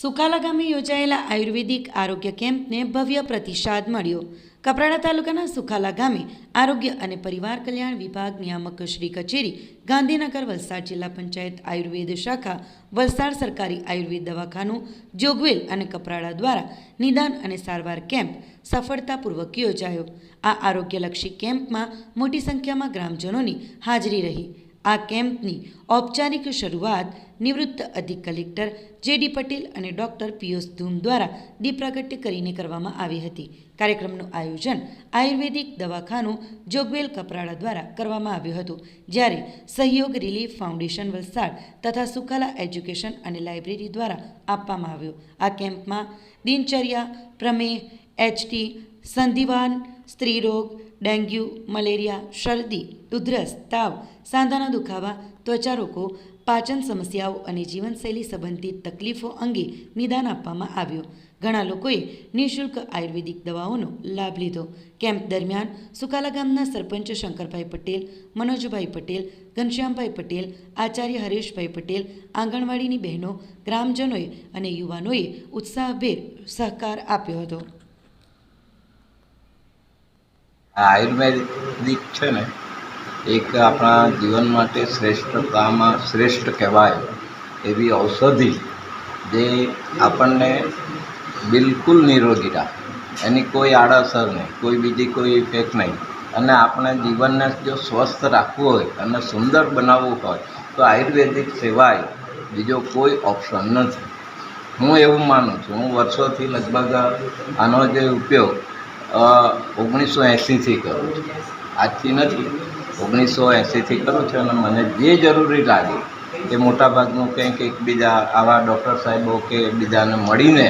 સુખાલા ગામે યોજાયેલા આયુર્વેદિક આરોગ્ય કેમ્પને ભવ્ય પ્રતિસાદ મળ્યો. કપરાડા તાલુકાના સુખાલા ગામે આરોગ્ય અને પરિવાર કલ્યાણ વિભાગ નિયામક શ્રી કચેરી, ગાંધીનગર વલસાડ જિલ્લા પંચાયત આયુર્વેદ શાખા, વલસાડ સરકારી આયુર્વેદ દવાખાનું, જોગવેલ અને કપરાડા દ્વારા નિદાન અને સારવાર કેમ્પ સફળતાપૂર્વક યોજાયો. આ આરોગ્યલક્ષી કેમ્પમાં મોટી સંખ્યામાં ગ્રામજનોની હાજરી રહી. આ કેમ્પની ઔપચારિક શરૂઆત નિવૃત્ત અધિક કલેક્ટર જેડી પટેલ અને ડોક્ટર પિયુષ ધૂમ દ્વારા દીપ પ્રાગટ્ય કરીને કરવામાં આવી હતી. કાર્યક્રમનું આયોજન આયુર્વેદિક દવાખાનું જોગવેલ કપરાડા દ્વારા કરવામાં આવ્યું હતું, જ્યારે સહયોગ રિલીફ ફાઉન્ડેશન વલસાડ તથા સુખાલા એજ્યુકેશન અને લાઇબ્રેરી દ્વારા આપવામાં આવ્યું. આ કેમ્પમાં દિનચર્યા પ્રમેહ એચટી સંધિવાન, સ્ત્રીરોગ ડેન્ગ્યુ, મલેરિયા, શરદી ઉધરસ તાવ, સાંધાના દુખાવા ત્વચા રોગો પાચન સમસ્યાઓ અને જીવનશૈલી સંબંધિત તકલીફો અંગે નિદાન આપવામાં આવ્યું. ઘણા લોકોએ નિઃશુલ્ક આયુર્વેદિક દવાઓનો લાભ લીધો. કેમ્પ દરમિયાન સુકાલા ગામના સરપંચ શંકરભાઈ પટેલ, મનોજભાઈ પટેલ, ઘનશ્યામભાઈ પટેલ, આચાર્ય હરેશભાઈ પટેલ, આંગણવાડીની બહેનો, ગ્રામજનોએ અને યુવાનોએ ઉત્સાહભેર સહકાર આપ્યો હતો. આ આયુર્વેદિક છે ને, એક આપણા જીવન માટે શ્રેષ્ઠતામાં શ્રેષ્ઠ કહેવાય એવી ઔષધિ જે આપણને બિલકુલ નિરોગી રાખે. એની કોઈ આડઅસર નહીં, કોઈ બીજી કોઈ ઇફેક્ટ નહીં. અને આપણે જીવનને જો સ્વસ્થ રાખવું હોય અને સુંદર બનાવવું હોય, તો આયુર્વેદિક સિવાય બીજો કોઈ ઓપ્શન નથી. હું એવું માનું છું, હું વર્ષોથી લગભગ આનો જે ઉપયોગ ઓગણીસો એંસીથી કરું છું. આજથી નથી. ઓગણીસો એંસીથી કરું છું અને મને જે જરૂરી લાગે, એ મોટાભાગનું કંઈક એકબીજા, આવા ડૉક્ટર સાહેબો કે બીજાને મળીને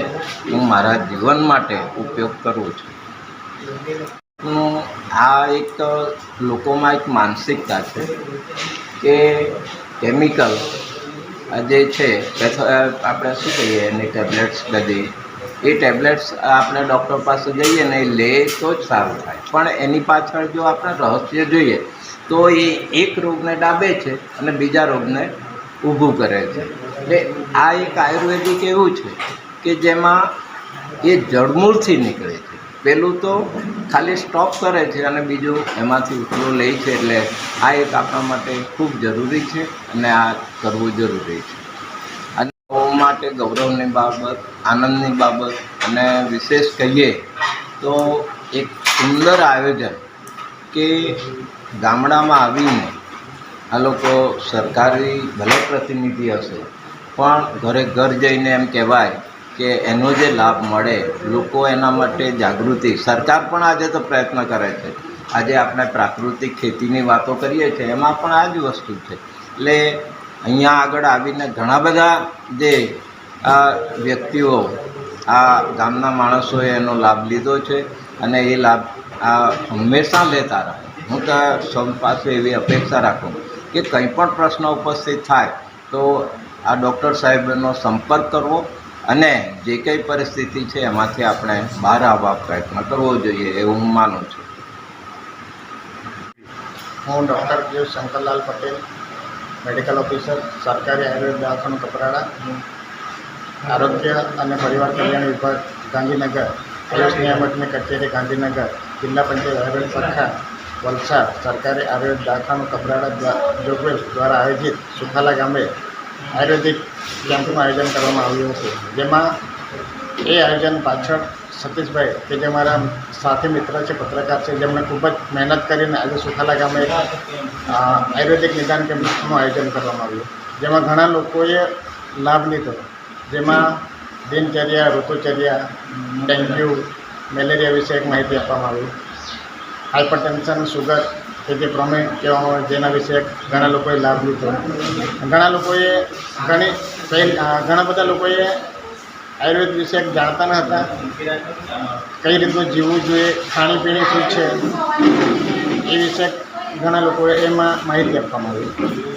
હું મારા જીવન માટે ઉપયોગ કરું છું. આ એક લોકોમાં એક માનસિકતા છે કે કેમિકલ જે છે આપણે શું કહીએ, એની ટેબ્લેટ્સ બધી એ ટેબ્લેટ્સ આપણે ડૉક્ટર પાસે જઈએ ને એ લે તો જ સારું થાય. પણ એની પાછળ જો આપણે રહસ્ય જોઈએ, તો એ એક રોગને ડાબે છે અને બીજા રોગને ઊભું કરે છે. એટલે આ એક આયુર્વેદિક એવું છે કે જેમાં એ જડમૂળથી નીકળે છે. પેલું તો ખાલી સ્ટોપ કરે છે અને બીજું એમાંથી ઉતરો લે છે. એટલે આ એક આપણા માટે ખૂબ જરૂરી છે અને આ કરવું જરૂરી છે. માટે ગૌરવની બાબત, આનંદની બાબત અને વિશેષ કહીએ તો એક સુંદર આયોજન કે ગામડામાં આવીને આ લોકો સરકારી ભલે પ્રતિનિધિ હશે, પણ ઘરે ઘર જઈને એમ કહેવાય કે એનો જે લાભ મળે, લોકો એના માટે જાગૃતિ, સરકાર પણ આજે તો પ્રયત્ન કરે છે. આજે આપણે પ્રાકૃતિક ખેતીની વાતો કરીએ છીએ, એમાં પણ આ જ વસ્તુ છે. એટલે અહીંયા આગળ આવીને ઘણા બધા જે, આ વ્યક્તિઓ, આ ગામના માણસોએ એનો લાભ લીધો છે અને એ લાભ આ હંમેશા લેતા રહે. હું તો સૌ પાસે એવી અપેક્ષા રાખું કે કંઈ પણ પ્રશ્ન ઉપસ્થિત થાય તો આ ડૉક્ટર સાહેબનો સંપર્ક કરવો અને જે કંઈ પરિસ્થિતિ છે એમાંથી આપણે બહાર આવવા પ્રયત્ન કરવો જોઈએ એવું હું માનું છું. હું ડૉક્ટર જીવ શંકરલાલ પટેલ. મેડિકલ ઓફિસર, સરકારી આયુર્વેદ દવાખાનું કપરાડા, આરોગ્ય અને પરિવાર કલ્યાણ વિભાગ, ગાંધીનગર પોલીસ નિયામકની કચેરી, ગાંધીનગર, જિલ્લા પંચાયત આયુર્વેદ શાખા, વલસાડ, સરકારી આયુર્વેદ દવાખાનું કપરાડા જોગવેલ દ્વારા આયોજિત સુખાલા ગામે આયુર્વેદિક કેમ્પનું આયોજન કરવામાં આવ્યું હતું. જેમાં એ આયોજન પાછળ સતીશભાઈ, કે જે મારા સાથી મિત્ર છે, પત્રકાર છે, જેમણે ખૂબ જ મહેનત કરીને આજે સુખાલા ગામે આયુર્વેદિક નિદાન કેમ્પનું આયોજન કરવામાં આવ્યું. જેમાં ઘણા લોકોએ લાભ લીધો. જેમાં દિનચર્યા, ઋતુચર્યા, ડેન્ગ્યુ, મેલેરિયા વિશે એક માહિતી આપવામાં આવી. હાઇપરટેન્શન સુગર કે જે પ્રમેય કહેવામાં આવે, જેના વિશે ઘણા લોકોએ લાભ લીધો. ઘણા લોકોએ ઘણી ઘણા બધા લોકોએ આયુર્વેદ વિશે જાણતા ન હતા? કઈ રીતનું જીવવું જોઈએ? ખાણીપીણી શું છે? એ વિશે ઘણા લોકોએ એમાં માહિતી આપવામાં આવી.